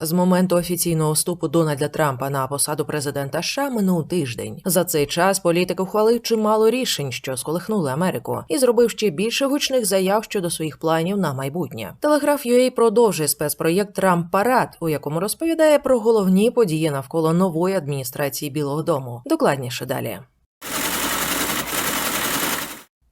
З моменту офіційного вступу Дональда Трампа на посаду президента США минув тиждень. За цей час політик ухвалив чимало рішень, що сколихнули Америку, і зробив ще більше гучних заяв щодо своїх планів на майбутнє. Телеграф UA продовжує спецпроєкт Трамп Парад, у якому розповідає про головні події навколо нової адміністрації Білого Дому. Докладніше далі.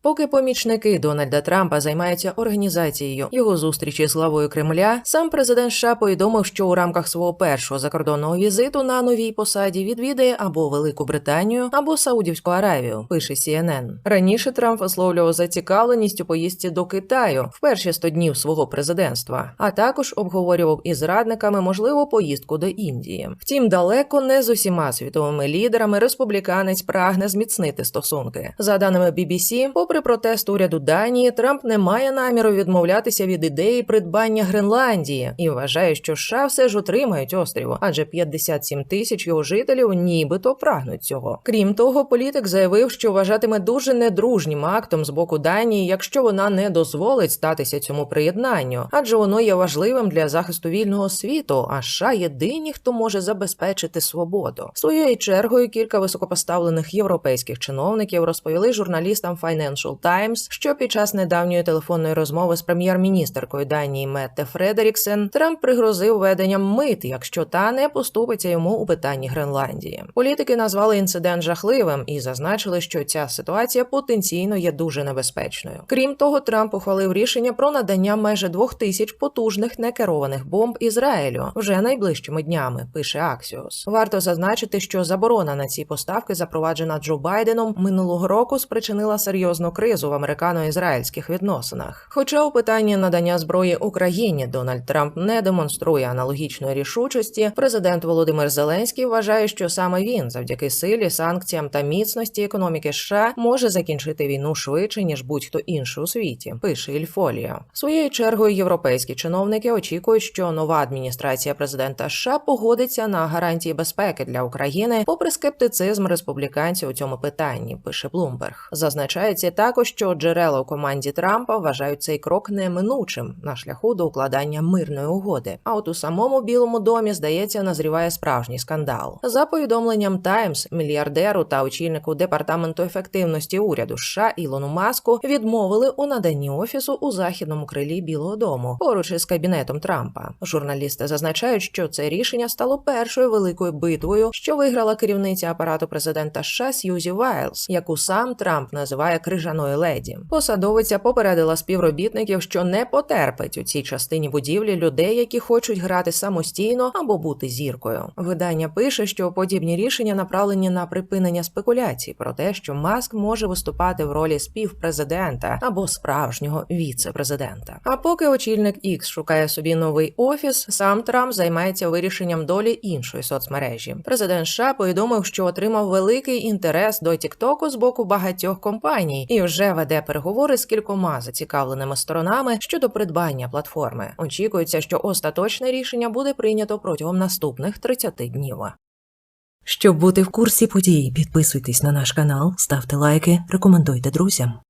Поки помічники Дональда Трампа займаються організацією його зустрічі з главою Кремля, сам президент США повідомив, що у рамках свого першого закордонного візиту на новій посаді відвідає або Велику Британію, або Саудівську Аравію. Пише CNN. Раніше Трамп висловлював зацікавленість у поїздці до Китаю в перші 100 днів свого президентства, а також обговорював із радниками можливу поїздку до Індії. Втім, далеко не з усіма світовими лідерами республіканець прагне зміцнити стосунки. За даними BBC, попри протест уряду Данії, Трамп не має наміру відмовлятися від ідеї придбання Гренландії і вважає, що США все ж отримають острів, адже 57 тисяч його жителів нібито прагнуть цього. Крім того, політик заявив, що вважатиме дуже недружнім актом з боку Данії, якщо вона не дозволить статися цьому приєднанню, адже воно є важливим для захисту вільного світу. А США єдині, хто може забезпечити свободу. Своєю чергою кілька високопоставлених європейських чиновників розповіли журналістам Financial Times, що під час недавньої телефонної розмови з прем'єр-міністеркою Данії Метте Фредеріксен Трамп пригрозив введенням мит, якщо та не поступиться йому у питанні Гренландії. Політики назвали інцидент жахливим і зазначили, що ця ситуація потенційно є дуже небезпечною. Крім того, Трамп ухвалив рішення про надання майже двох тисяч потужних некерованих бомб Ізраїлю вже найближчими днями. Пише Axios. Варто зазначити, що заборона на ці поставки, запроваджена Джо Байденом, минулого року спричинила серйозну кризу в американо-ізраїльських відносинах. Хоча у питанні надання зброї Україні Дональд Трамп не демонструє аналогічної рішучості, президент Володимир Зеленський вважає, що саме він, завдяки силі, санкціям та міцності економіки США, може закінчити війну швидше ніж будь-хто інший у світі. Пише Ільфоліо. Своєю чергою європейські чиновники очікують, що нова адміністрація президента США погодиться на гарантії безпеки для України, попри скептицизм республіканців у цьому питанні. Пише Блумберг. Зазначається також, що джерела у команді Трампа вважають цей крок неминучим на шляху до укладання мирної угоди. А от у самому Білому домі здається назріває справжній скандал. За повідомленням Таймс, мільярдеру та очільнику департаменту ефективності уряду США Ілону Маску відмовили у наданні офісу у західному крилі Білого Дому поруч із кабінетом Трампа. Журналісти зазначають, що це рішення стало першою великою битвою, що виграла керівниця апарату президента США Сьюзі Вайлз, яку сам Трамп називає крижаною леді. Посадовиця попередила співробітників, що не потерпить у цій частині будівлі людей, які хочуть грати самостійно або бути зіркою. Видання пише, що подібні рішення направлені на припинення спекуляцій про те, що Маск може виступати в ролі співпрезидента або справжнього віце-президента. А поки очільник X шукає собі новий офіс, сам Трамп займається вирішенням долі іншої соцмережі. Президент США повідомив, що отримав великий інтерес до Тіктоку з боку багатьох компаній і вже веде переговори з кількома зацікавленими сторонами щодо придбання платформи. Очікується, що остаточне рішення буде прийнято протягом наступних 30 днів. Щоб бути в курсі подій, підписуйтесь на наш канал, ставте лайки, рекомендуйте друзям.